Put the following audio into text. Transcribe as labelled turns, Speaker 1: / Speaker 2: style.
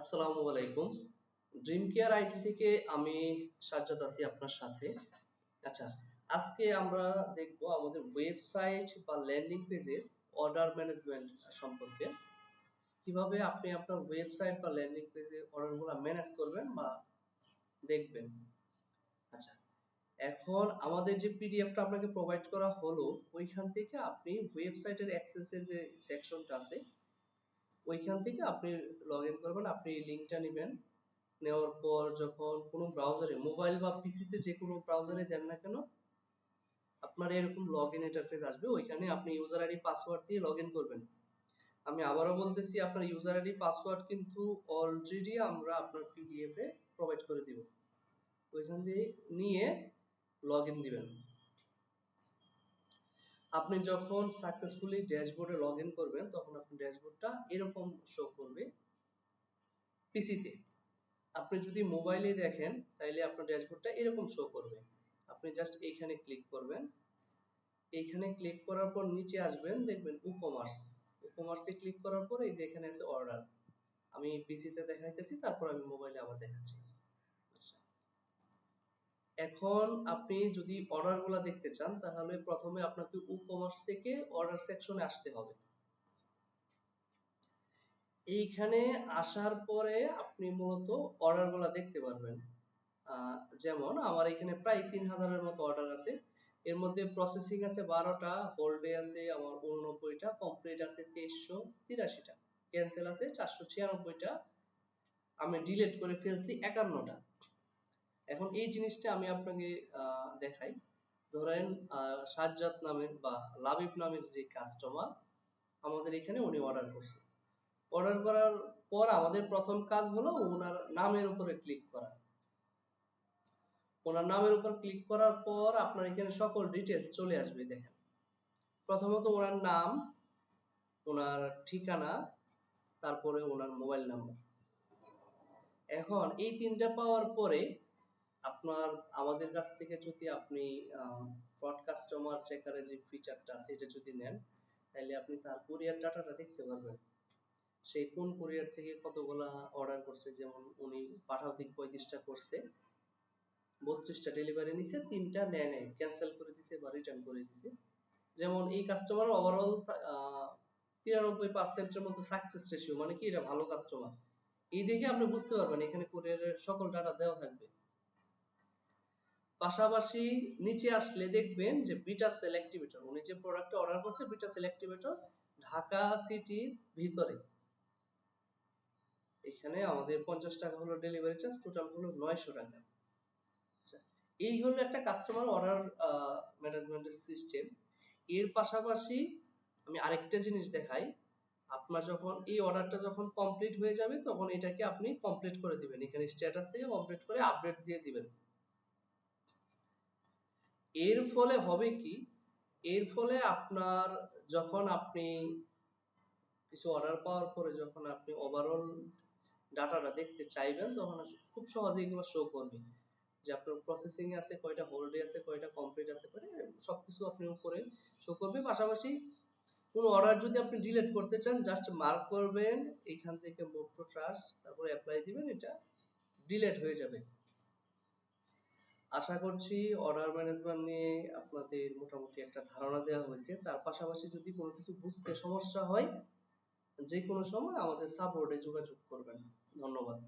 Speaker 1: আসসালামু আলাইকুম। Dream care IT থেকে আমি সাজ্জাদ আছি আপনার সাথে। আচ্ছা আজকে আমরা দেখব আমাদের ওয়েবসাইট বা ল্যান্ডিং পেজের অর্ডার ম্যানেজমেন্ট সম্পর্কে। কীভাবে আপনি আপনার ওয়েবসাইট বা ল্যান্ডিং পেজের অর্ডারগুলো ম্যানেজ করবেন বা দেখবেন। আচ্ছা এখন আমাদের যে পিডিএফটা আপনাকে প্রোভাইড করা হলো, ওইখান থেকে আপনি ওয়েবসাইটের অ্যাক্সেসের যে সেকশনটা আছে ওইখান থেকে আপনি লগ ইন করবেন, আপনি লিঙ্কটা নেবেন। নেওয়ার পর যখন কোনো ব্রাউজারে মোবাইল বা পিসিতে যে কোনো ব্রাউজারে দেন না কেন, আপনার এরকম লগ ইন ইন্টারফেস আসবে। ওইখানে আপনি ইউজার আইডি পাসওয়ার্ড দিয়ে লগ ইন করবেন। আমি আবারও বলতেছি, আপনার ইউজার আইডি পাসওয়ার্ড কিন্তু অলরেডি আমরা আপনার পিডিএফ এ প্রোভাইড করে দিব। ওইখান দিয়ে নিয়ে লগ ইন দিবেন। আপনি যখন সাকসেসফুলি ড্যাশবোর্ডে লগ ইন করবেন, তখন আপনার ড্যাশবোর্ডটা এরকম শো করবে পিসিতে আপনি যদি মোবাইলে দেখেন, তাইলে আপনার ড্যাশবোর্ডটা এরকম শো করবে। আপনি জাস্ট এইখানে ক্লিক করবেন। এইখানে ক্লিক করার পর নিচে আসবেন, দেখবেন ই কমার্স ই কমার্সে ক্লিক করার পর এই যে এখানে আছে অর্ডার আমি পিসিতে দেখাইতেছি, তারপর আমি মোবাইলে আবার দেখাচ্ছি। এখন আপনি যদি অর্ডারগুলো দেখতে চান, তাহলে প্রথমে আপনাকে ই কমার্স থেকে অর্ডার সেকশনে আসতে হবে। এইখানে আসার পরে আপনি মূলত অর্ডারগুলো দেখতে পারবেন। যেমন আমার এখানে প্রায় তিন হাজারের মতো অর্ডার আছে। এর মধ্যে প্রসেসিং আছে বারোটা হোল্ডে আছে আমার উননব্বইটা কমপ্লিট আছে তেইশশো তিরাশিটা। ক্যান্সেল আছে চারশো ছিয়ানব্বইটা। আমি ডিলিট করে ফেলছি একান্নটা। এখন এই জিনিসটা আমি আপনাকে দেখাই। ধরেন সাজ্জাদ নামের বা লাবিব নামের যে কাস্টমার আমাদের এখানে উনি অর্ডার করছে। অর্ডার করার পর আমাদের প্রথম কাজ হলো ওনার নামের উপরে ক্লিক করা। ওনার নামের উপর ক্লিক করার পর আপনার এখানে সকল ডিটেলস চলে আসবে, দেখেন। প্রথমত ওনার নাম, ওনার ঠিকানা, তারপরে ওনার মোবাইল নাম্বার এখন এই তিনটা পাওয়ার পরে আপনার, আমাদের কাছ থেকে যদি আপনি ফ্রড কাস্টমার চেকারের যে ফিচারটা আছে এটা যদি নেন, তাহলে আপনি তার কুরিয়ার ডাটাটা দেখতে পারবেন। সেই কোন কুরিয়ার থেকে কতগুলা অর্ডার করছে, যেমন উনি পাঠাও দিক পঁয়ত্রিশটা করছে, বত্রিশটা ডেলিভারি নিছে, তিনটা নেয় নেয় ক্যান্সেল করে দিছে বা রিটার্ন করে দিছে। যেমন এই কাস্টমার ওভারঅল তিরানব্বই পার্সেন্টের মতো সাকসেস রেশিও মানে কি এটা ভালো কাস্টমার এই দেখে আপনি বুঝতে পারবেন, এখানে কুরিয়ারের সকল ডাটা দেওয়া থাকবে। পাশাপাশি নিচে আসলে দেখবেন যে বিটা সেল উনি যে প্রোডাক্টটা অর্ডার করছে বিটা সেল ঢাকা সিটির ভিতরে। এখানে আমাদের পঞ্চাশ টাকা হলো ডেলিভারি চার্জ টোটাল হলো নয়শো টাকা। আচ্ছা, এই হলো একটা কাস্টমার অর্ডার ম্যানেজমেন্টের সিস্টেম এর পাশাপাশি আমি আরেকটা জিনিস দেখাই আপনার যখন এই অর্ডারটা যখন কমপ্লিট হয়ে যাবে তখন এটাকে আপনি কমপ্লিট করে দিবেন। এখানে স্ট্যাটাস থেকে কমপ্লিট করে আপডেট দিয়ে দিবেন। এর ফলে হবে কি? এর ফলে আপনার যখন আপনি কিছু অর্ডার পাওয়ার পরে যখন আপনি ওভারঅল ডাটাটা দেখতে চাইবেন, তখন খুব সহজেই এগুলো শো করবে। যে আপনার প্রসেসিং আছে, কয়টা হোল্ডে আছে, কয়টা কমপ্লিট আছে কয়টা সবকিছু আপনি উপরে শো করবে। পাশাপাশি কোন অর্ডার যদি আপনি ডিলিট করতে চান জাস্ট মার্ক করবেন, এখান থেকে মুভ টু ট্রাস্ট তারপরে অ্যাপ্লাই দিবেন, এটা ডিলিট হয়ে যাবে। আশা করছি অর্ডার ম্যানেজমেন্ট নিয়ে আপনাদের মোটামুটি একটা ধারণা দেওয়া হয়েছে। তার পাশাপাশি যদি কোনো কিছু বুঝতে সমস্যা হয় যে কোনো সময় আমাদের সাপোর্টে যোগাযোগ করবেন। ধন্যবাদ।